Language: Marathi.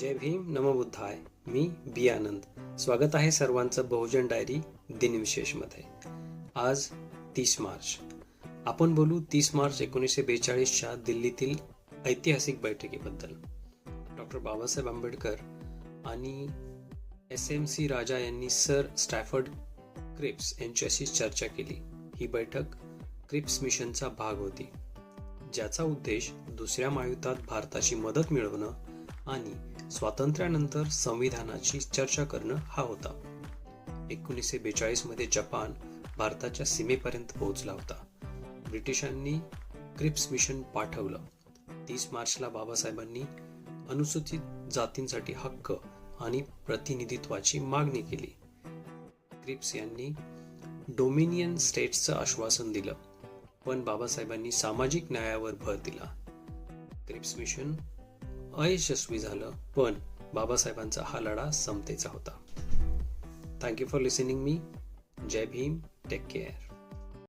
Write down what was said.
जय भीम नमबुद्धाय मी बी आनंद. स्वागत आहे सर्वांचं बहुजन डायरी दिनविशेषमध्ये. आज तीस मार्च. आपण बोलू तीस मार्च एकोणीसशे बेचाळीसच्या दिल्लीतील ऐतिहासिक बैठकीबद्दल. डॉक्टर बाबासाहेब आंबेडकर आणि एस एम सी राजा यांनी सर स्टॅफर्ड क्रिप्स यांच्याशी चर्चा केली. ही बैठक क्रिप्स मिशनचा भाग होती. ज्याचा उद्देश दुसऱ्या महायुद्धात भारताची मदत मिळवणं आणि स्वातंत्र्यानंतर संविधानाची चर्चा करणं हा होता. एकोणीसशे बेचाळीसमध्ये जपान भारताच्या सीमेपर्यंत पोहोचला होता. ब्रिटिशांनी क्रिप्स मिशन पाठवलं. तीस मार्चला बाबासाहेबांनी अनुसूचित जातींसाठी हक्क आणि प्रतिनिधित्वाची मागणी केली. क्रिप्स यांनी डोमिनियन स्टेट्सचं आश्वासन दिलं पण बाबासाहेबांनी सामाजिक न्यायावर भर दिला. क्रिप्स मिशन अयशस्वी झालं पण बाबासाहेबांचा हा लढा समतेचा होता. थँक्यू फॉर लिसनिंग मी जय भीम. Take care